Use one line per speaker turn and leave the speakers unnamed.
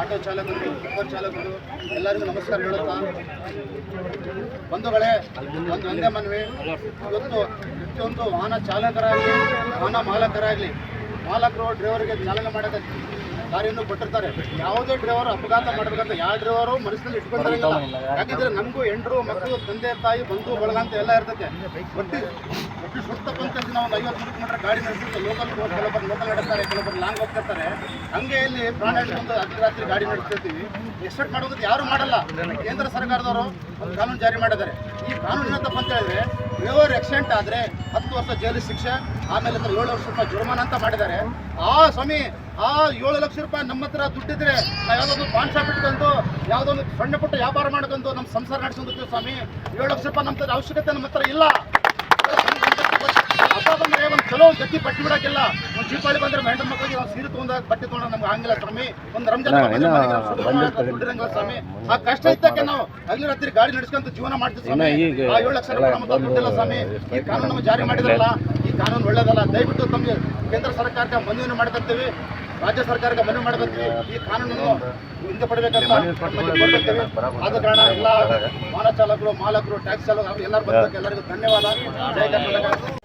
Auto ಚಾಲಕರು Uber ಚಾಲಕರು, ಎಲ್ಲರಿಗೂ ನಮಸ್ಕಾರ ಹೇಳುತ್ತಾ? ಬಂಧುಗಳೇ, ಒಂದು ಒಂದೇ ಮನವಿ. ಇವತ್ತು ಪ್ರತಿಯೊಂದು ವಾಹನ ಚಾಲಕರಾಗಲಿ, ವಾಹನ ಮಾಲಕರಾಗಲಿ, ಮಾಲಕರು ಡ್ರೈವರ್ಗೆ ಚಾಲನೆ ಮಾಡೋದಕ್ಕೆ ದಾರಿಯನ್ನು ಕೊಟ್ಟಿರ್ತಾರೆ. ಯಾವುದೇ ಡ್ರೈವರ್ ಅಪಘಾತ ಮಾಡಬೇಕಂತ ಯಾವ ಡ್ರೈವರು ಮನಸ್ಸಿನಲ್ಲಿ ಇಟ್ಕೊಂಡಿರಂಗಿಲ್ಲ ಯಾಕಂದ್ರೆ ನಮಗೂ ಹೆಂಡ್ರು ಮಕ್ಕಳು ತಂದೆ ತಾಯಿ ಬಂಧು ಬಳಗ ಅಂತ ಎಲ್ಲ ಇರ್ತೈತೆ. ಒಟ್ಟು ಸುತ್ತಪ್ಪ ಅಂತ ನಾವು ಒಂದು ಐವತ್ತು ಕಿಲೋಮೀಟರ್ ಗಾಡಿ ನಡೆಸಿದ್ರೆ ಲೋಕಲ್ ಕೆಲವೊಬ್ಬರು ಲೋಕಲ್ ನಡೆಸ್ತಾರೆ ಕೆಲವೊಬ್ಬರು ಲಾಂಗ್ ಹೋಗ್ತಿರ್ತಾರೆ. ಹಂಗೆ ಇಲ್ಲಿ ಪ್ರಾಣ ಹಿಡ್ಕೊಂಡು ಅರ್ಧ ರಾತ್ರಿ ಗಾಡಿ ನಡೆಸ್ತಿರ್ತೀವಿ. ಎಕ್ಸ್ಪೆಕ್ಟ್ ಮಾಡೋದಕ್ಕೆ ಯಾರು ಮಾಡಲ್ಲ. ಕೇಂದ್ರ ಸರ್ಕಾರದವರು ಒಂದು ಕಾನೂನು ಜಾರಿ ಮಾಡಿದ್ದಾರೆ. ಈ ಕಾನೂನು ಏನಂತಪ್ಪ ಅಂತ ಹೇಳಿದ್ರೆ ಡ್ರೈವರ್ ಆಕ್ಸಿಡೆಂಟ್ ಆದರೆ ಹತ್ತು ವರ್ಷ ಜೈಲು ಶಿಕ್ಷೆ ಆಮೇಲೆ ಅಂದ್ರೆ ಏಳು ಲಕ್ಷ ರೂಪಾಯಿ ಜುರ್ಮಾನ ಅಂತ ಮಾಡಿದ್ದಾರೆ. ಆ ಸ್ವಾಮಿ ಆ ಏಳು ಲಕ್ಷ ರೂಪಾಯಿ ನಮ್ಮ ಹತ್ರ ದುಡ್ಡಿದ್ರೆ ನಾವು ಯಾವುದೊಂದು ಪಾನ್ ಶಾಪ್ ಇಟ್ಕೊಂಡು ಯಾವುದೊಂದು ಸಣ್ಣ ಪುಟ್ಟ ವ್ಯಾಪಾರ ಮಾಡ್ಕೊಂಡು ನಮ್ಮ ಸಂಸಾರ ನಡೆಸ್ಕೊಂಡಿರ್ತೀವಿ ಸ್ವಾಮಿ. ಏಳು ಲಕ್ಷ ರೂಪಾಯಿ ನಮ್ಮ ಅವಶ್ಯಕತೆ ನಮ್ಮ ಹತ್ರ ಇಲ್ಲ. ಹಬ್ಬ ಬಂದ್ರೆ ಒಂದು ಚಲೋ ಗತಿ ಪಟ್ಟಿ ಬಿಡಕ್ಕಿಲ್ಲ. ಒಂದು ದೀಪಾವಳಿ ಬಂದ್ರೆ ಹೆಣ್ಣು ಮಕ್ಕಳಿಗೆ ನಾವು ಸೀರೆ ತಗೊಂಡ ಬಟ್ಟೆ ತಗೊಂಡ ನಮ್ಗೆ ಹಂಗಿಲ್ಲ ಸ್ವಾಮಿ. ಒಂದು ರಂಜಾನ್ ದುಡ್ಡಿರಂಗಿಲ್ಲ ಸ್ವಾಮಿ. ಆ ಕಷ್ಟ ಇದ್ದಕ್ಕೆ ನಾವು ಹಗಲು ರಾತ್ರಿ ಗಾಡಿ ನಡೆಸ್ಕೊಂತ ಜೀವನ ಮಾಡ್ತೀವಿ ಸ್ವಾಮಿ. ಆ ಏಳು ಲಕ್ಷ ರೂಪಾಯಿ ನಮ್ಮ ಹತ್ರ ದುಡ್ಡಿಲ್ಲ ಸ್ವಾಮಿ. ಈ ಕಾನೂನು ಜಾರಿ ಮಾಡಿದ್ರಲ್ಲ ಕಾನೂನು ಒಳ್ಳೇದಲ್ಲ ದಯವಿಟ್ಟು ತಮಗೆ ಕೇಂದ್ರ ಸರ್ಕಾರಕ್ಕೆ ಮನವಿಯನ್ನು ಮಾಡ್ಕೊಳ್ತೀವಿ ರಾಜ್ಯ ಸರ್ಕಾರಕ್ಕೆ ಮನವಿ ಮಾಡ್ಕೊಳ್ತೀವಿ ಈ ಕಾನೂನನ್ನು ಹಿಂದೆ ಪಡಬೇಕಂತ ಆದ ಕಾರಣ ಎಲ್ಲ ವಾಹನ ಚಾಲಕರು ಮಾಲಕರು ಟ್ಯಾಕ್ಸಿ ಚಾಲಕರು ಎಲ್ಲರೂ ಬಂದಕ್ಕೆ ಎಲ್ಲರಿಗೂ ಧನ್ಯವಾದ. ಜಯ ಕರ್ನಾಟಕ.